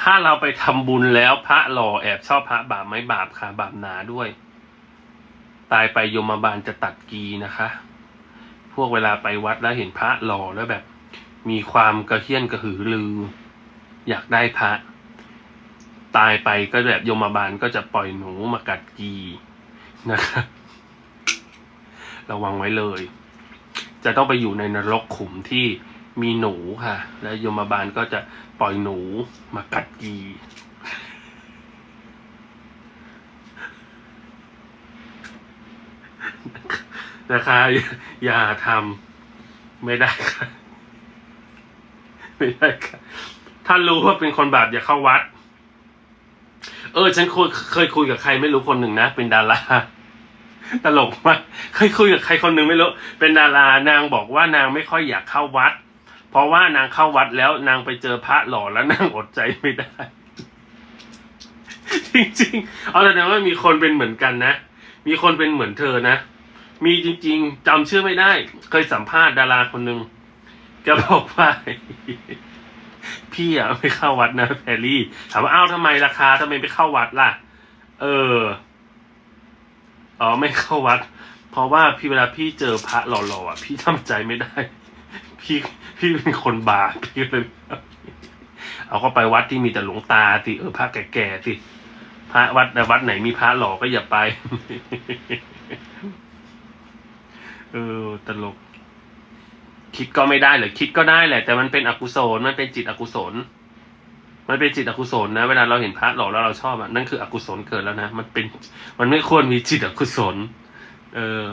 ถ้าเราไปทำบุญแล้วพระหล่อแอบชอบพระบาปไหมบาปค่ะ บาปหนาด้วย ตายไปยมบาลจะตัดกีนะคะ พวกเวลาไปวัดแล้วเห็นพระหล่อแล้วแบบ มีความกระเฮี้ยนกระหือรือ อยากได้พระ ตายไปก็แบบยมบาลก็จะปล่อยหนูมากัดกีนะคะระวังไว้เลย จะต้องไปอยู่ในนรกขุมที่ มีหนูค่ะ และยมบาลก็จะปล่อยหนูมากัดกี นะคะอย่าอย่าทำไม่ได้ค่ะไม่ได้ค่ะถ้ารู้ว่าเป็นคนบาปอย่าเข้าวัด เออ ฉันคุยเคยคุยกับใครไม่รู้คนหนึ่งนะ เป็นดาราตลกมากเคยคุยกับใครคนหนึ่งไม่รู้ เป็นดารานางบอกว่านางไม่ค่อยอยากเข้าวัด เพราะว่านางเข้าวัดแล้วนางไปเจอพระหล่อแล้วนางอดใจไม่ได้ จริงๆ เอาแต่นะว่ามีคนเป็นเหมือนกันนะ มีคนเป็นเหมือนเธอนะ มีจริง ๆจำชื่อไม่ได้ เคยสัมภาษณ์ดาราคนหนึ่งแกบอกว่าพี่อะไม่เข้าวัดนะแพรรี่ ถามว่าอ้าวทำไมราคาทำไมไม่เข้าวัดล่ะ เอออ๋อไม่เข้าวัด เพราะว่าพี่เวลาพี่เจอพระหล่อๆอะ พี่ทำใจไม่ได้ พี่พี่เป็นคนบาปพี่เลยเอาก็ไปวัดที่มีแต่หลวงตาสิเออพระแก่ๆสิพระวัดวัดไหนมีพระหล่อก็อย่าไป เออตลก คิดก็ไม่ได้เหรอคิดก็ได้แหละ แต่มันเป็นอกุศลมันเป็นจิตอกุศล มันเป็นจิตอกุศลนะเวลาเราเห็นพระหล่อแล้วเราชอบอะนั่นคืออกุศลเกิดแล้วนะมันเป็น มันไม่ควรมีจิตอกุศล เออ